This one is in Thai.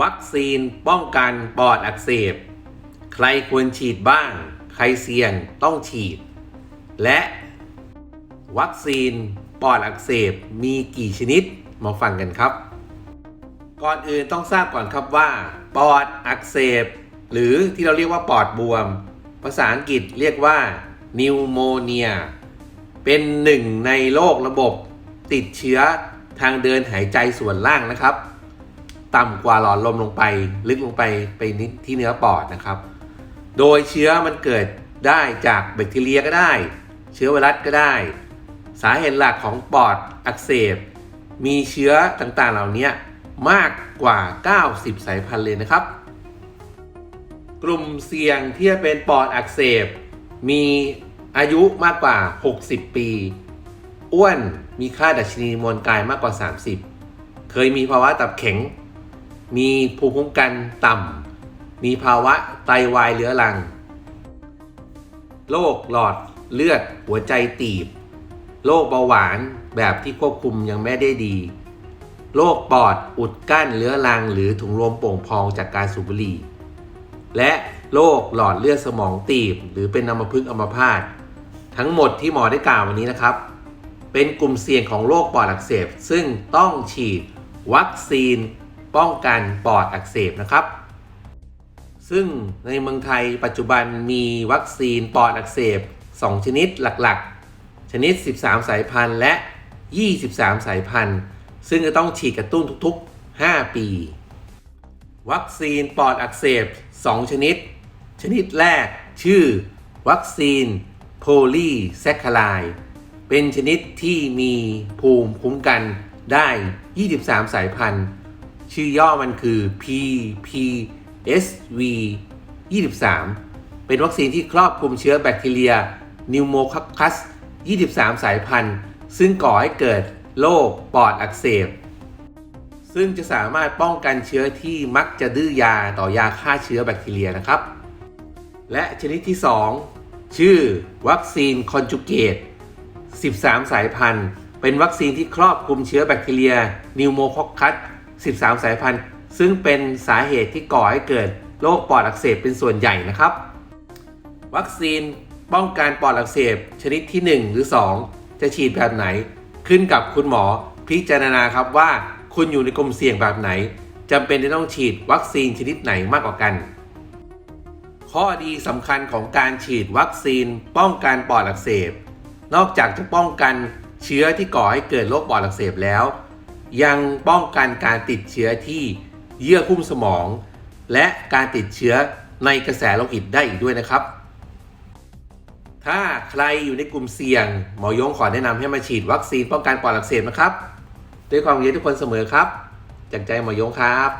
วัคซีนป้องกันปอดอักเสบ ใครควรฉีดบ้าง ใครเสี่ยงต้องฉีด และวัคซีนปอดอักเสบมีกี่ชนิดมาฟังกันครับ ก่อนอื่นต้องทราบก่อนครับว่า ปอดอักเสบ หรือที่เราเรียกว่าปอดบวม ภาษาอังกฤษเรียกว่านิวโมเนียเป็นหนึ่งในโรคระบบติดเชื้อทางเดินหายใจส่วนล่างนะครับ ต่ำกว่าหลอดลมลงไป ลึกลงไปไปนิดที่เนื้อปอดนะครับ โดยเชื้อมันเกิดได้จากแบคทีเรียก็ได้ เชื้อไวรัสก็ได้ สาเหตุหลักของปอดอักเสบ มีเชื้อต่างๆเหล่านี้มากกว่า 90 สายพันธุ์เลยนะครับ กลุ่มเสี่ยงที่จะเป็นปอดอักเสบ มีอายุมากกว่า 60 ปี อ้วนมีค่าดัชนีมวลกายมากกว่า 30 เคยมีภาวะตับแข็ง มีภูมิคุ้มกันต่ำ มีภาวะไตวายเรื้อรัง โรคหลอดเลือดหัวใจตีบ โรคเบาหวานแบบที่ควบคุมยังไม่ได้ดี โรคปอดอุดกั้นเรื้อรังหรือถุงลมโป่งพองจากการสูบบุหรี่ และโรคหลอดเลือดสมองตีบ หรือเป็นอัมพฤกษ์อัมพาต ทั้งหมดที่หมอได้กล่าววันนี้นะครับ เป็นกลุ่มเสี่ยงของโรคปอดอักเสบ ซึ่งต้องฉีดวัคซีน ป้องกันปอดอักเสบนะครับ ซึ่งในเมืองไทยปัจจุบันมีวัคซีนปอดอักเสบ 2 ชนิดหลักๆ ชนิด 13 สายพันธุ์และ 23 สายพันธุ์ ซึ่งจะต้องฉีดกระตุ้นทุกๆ 5 ปี วัคซีนปอดอักเสบ 2 ชนิด ชนิดแรกชื่อ วัคซีนโพลีแซคคาไลเป็นชนิดที่มีภูมิคุ้มกันได้ 23 สายพันธุ์ ชื่อย่อมันคือ PPSV 23 เป็นวัคซีนที่ครอบคลุมเชื้อแบคทีเรียนิวโมคัคัส23 สายพันธุ์ ซึ่งก่อให้เกิดโรคปอดอักเสบ ซึ่งจะสามารถป้องกันเชื้อที่มักจะดื้อยาต่อยาฆ่าเชื้อแบคทีเรียนะครับ และชนิดที่ 2 ชื่อวัคซีนคอนจูเกต 13 สายพันธุ์ เป็นวัคซีนที่ครอบคลุมเชื้อแบคทีเรียนิวโมคอคัส 13 สายพันธุ์ ซึ่งเป็นสาเหตุที่ก่อให้เกิดโรคปอดอักเสบเป็นส่วนใหญ่นะครับ วัคซีนป้องกันปอดอักเสบชนิดที่ 1 หรือ 2 จะฉีดแบบไหน ขึ้นกับคุณหมอพิจารณาครับว่าคุณอยู่ในกลุ่มเสี่ยงแบบไหนจำเป็นที่ต้องฉีดวัคซีนชนิดไหนมากกว่ากัน ข้อดีสำคัญของการฉีดวัคซีนป้องกันปอดอักเสบ นอกจากจะป้องกันเชื้อที่ก่อให้เกิดโรคปอดอักเสบแล้ว ยังป้องกันการติดเชื้อที่เยื่อหุ้มสมอง และการติดเชื้อในกระแสโลหิตได้อีกด้วยนะครับ ถ้าใครอยู่ในกลุ่มเสี่ยง หมอยงขอแนะนำให้มาฉีดวัคซีนป้องกันปอดอักเสบนะครับ ด้วยความยินดีทุกคนเสมอครับ จากใจหมอยงครับ